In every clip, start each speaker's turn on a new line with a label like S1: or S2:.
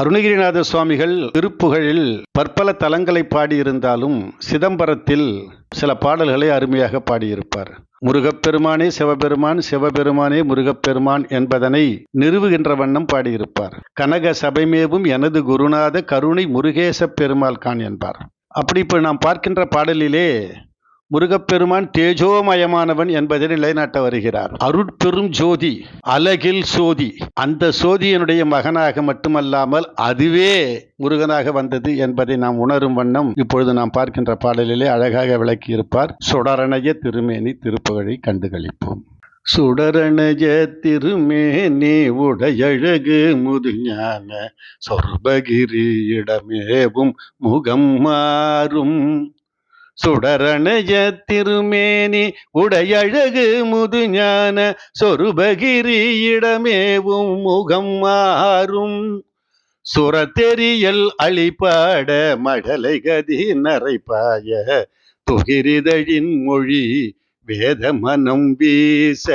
S1: அருணகிரிநாத சுவாமிகள் திருப்புகழில் பற்பல தலங்களை பாடியிருந்தாலும் சிதம்பரத்தில் சில பாடல்களை அருமையாக பாடியிருப்பார். முருகப்பெருமானே சிவபெருமான் சிவபெருமானே முருகப்பெருமான் என்பதனை நிறுவுகின்ற வண்ணம் பாடியிருப்பார். கனக சபைமேவும் எனது குருநாத கருணை முருகேச பெருமாள் கான் என்பார். அப்படி இப்போ நாம் பார்க்கின்ற பாடலிலே முருகப்பெருமான் தேஜோமயமானவன் என்பதை நிலைநாட்ட வருகிறார். அருட்பெரும் ஜோதி அலகில் சோதி அந்த சோதியினுடைய மகனாக மட்டுமல்லாமல் அதுவே முருகனாக வந்தது என்பதை நாம் உணரும் வண்ணம் இப்பொழுது நாம் பார்க்கின்ற பாடலிலே அழகாக விளக்கியிருப்பார். சுடரணைய திருமேனி திருப்புகழை கண்டுகளிப்போம். சுடரணய திருமேனி உடையழகு முதுஞான சொர்பகிரியிடமேவும் முகம் மாறும். சுடரணய திருமேனி உடையழகு முதுஞான சொருபகிரியிடமேவும் முகம் மாறும். சுரத்தெறியல் அழிப்பாட மடலை கதி நரைப்பாய துகிரிதழின் மொழி வேத மனம் வீச.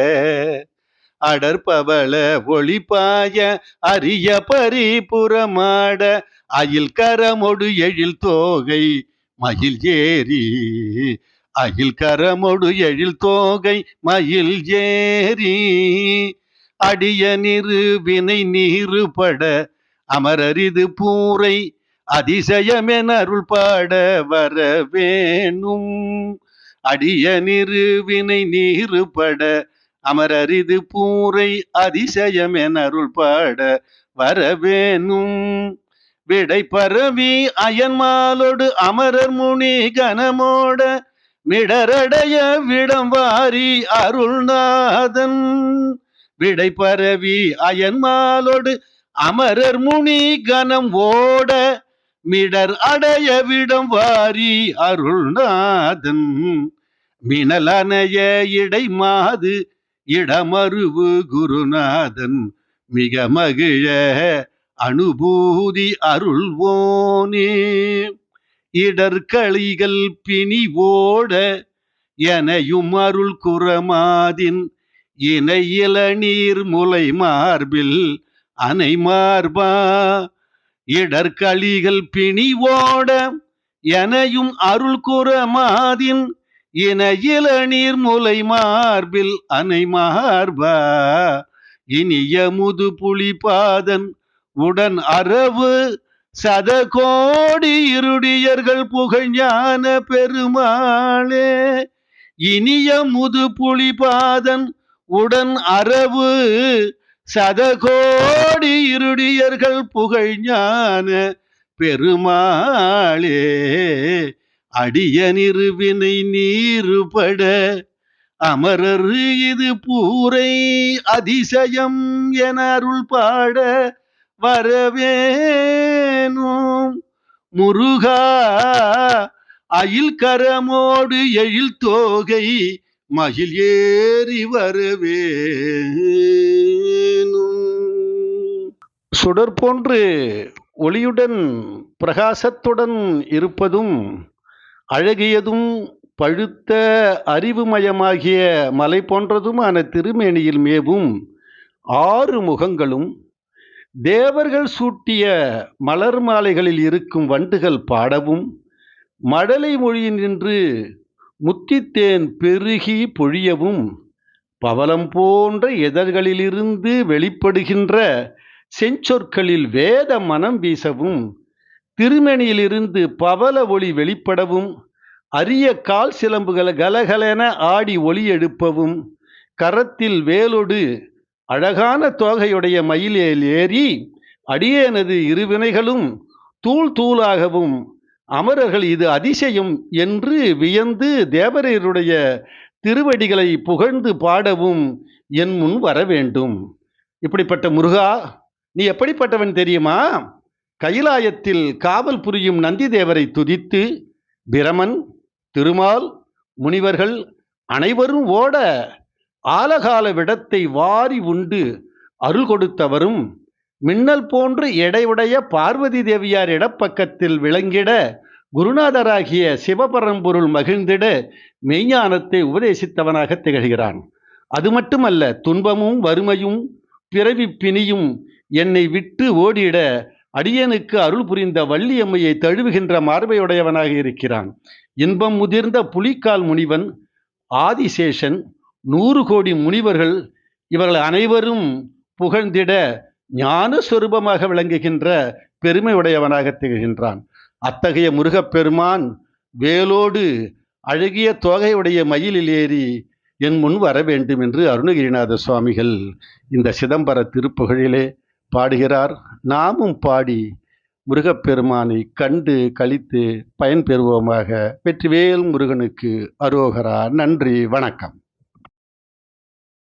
S1: அடற்பவள ஒளிப்பாய அரிய பரிபுறமாட அயில் கரமொடு எழில் தோகை மயில் ஏறி அகில் கரமொடு எழில் தோகை மயில் ஏறி. அடிய நிறு வினை நீருபட அமரரிது பூரை அதிசயமென அருள் பாட வர வேணும். அடிய நிறுவினை நீருபட அமரரிது பூரை அதிசயமென அருள் பாட வர வேணும். விடை பரவி அயன்மாலோடு அமரர் முனி கனமோட மிடரடைய விடம் வாரி அருள்நாதன். விடை பரவி அயன்மாலோடு அமரர் முனி கனம் ஓட மிடர் அடைய விடம் வாரி அருள்நாதன். மினலனைய இடை மாது இடமருவு குருநாதன். மிக மகிழ அனுபூதி அருள்வோனே. இடர்களிகள் பிணிவோட எனையும் அருள் குரமாதின் இணையில நீர் முலை மார்பில் அனை மார்பா இடர்களிகள் பிணிவோட எனையும் அருள் குரமாதின் இணையில இளநீர் முலை மார்பில் அனை மார்பா இனிய முது புலிபாதன் உடன் அரவு சத கோடி இருடியர்கள் புகழ்ஞான பெருமாளே. இனிய முது புலிபாதன் உடன் அரவு சத கோடி இருடியர்கள் புகழ்ஞான பெருமாளே. அடிய நிறுவினை நீருபட அமரர் இது பூரை அதிசயம் என அருள் பாட வரவேணும். முருகா அயில் கரமோடு எழில் தோகை மகிழ் ஏறி வரவேணும். சுடர் போன்று ஒளியுடன் பிரகாசத்துடன் இருப்பதும் அழகியதும் பழுத்த அறிவுமயமாகிய மலை போன்றதுமான திருமேனியில் மேவும் ஆறு முகங்களும் தேவர்கள் சூட்டிய மலர் மாலைகளில் இருக்கும் வண்டுகள் பாடவும் மடலை மொழியினின்று முத்தித்தேன் பெருகி பொழியவும் பவளம் போன்ற எதழ்களிலிருந்து வெளிப்படுகின்ற செஞ்சொற்களில் வேத மனம் வீசவும் திருமணியிலிருந்து பவல ஒளி வெளிப்படவும் அரிய கால் சிலம்புகள் கலகலென ஆடி ஒளி எழுப்பவும் கரத்தில் வேலொடு அழகான தோகையுடைய மயிலில் ஏறி அடியேனது இருவினைகளும் தூள் தூளாகவும் அமரர்கள் இது அதிசயம் என்று வியந்து தேவரருடைய திருவடிகளை புகழ்ந்து பாடவும் என் முன் வர வேண்டும் இப்படிப்பட்ட முருகா நீ எப்படிப்பட்டவன் தெரியுமா? கைலாயத்தில் காவல் புரியும் நந்தி தேவரை துதித்து பிரமன் திருமால் முனிவர்கள் அனைவரும் ஓட ஆலகால விடத்தை வாரி உண்டு அருள் கொடுத்தவரும் மின்னல் போன்று எடையுடைய பார்வதி தேவியார் இடப்பக்கத்தில் விளங்கிட குருநாதராகிய சிவபரம்பொருள் மகிழ்ந்திட மெய்ஞானத்தை உபதேசித்தவனாக திகழ்கிறான். அது மட்டுமல்ல துன்பமும் வறுமையும் பிறவி பிணியும் என்னை விட்டு ஓடிட அடியனுக்கு அருள் புரிந்த வள்ளியம்மையை தழுவுகின்ற மார்பையுடையவனாக இருக்கிறான். இன்பம் முதிர்ந்த புலிக்கால் முனிவன் ஆதிசேஷன் நூறு கோடி முனிவர்கள் இவர்கள் அனைவரும் புகழ்ந்திட ஞான சொரூபமாக விளங்குகின்ற பெருமையுடையவனாக திகழ்கின்றான். அத்தகைய முருகப்பெருமான் வேலோடு அழகிய தோகையுடைய மயிலில் ஏறி என் முன் வர வேண்டும் என்று அருணகிரிநாத சுவாமிகள் இந்த சிதம்பர திருப்புகழிலே பாடுகிறார். நாமும் பாடி முருகப்பெருமானை கண்டு கழித்து பயன்பெறுவோமாக. வெற்றிவேல் முருகனுக்கு அரோகரா. நன்றி. வணக்கம்.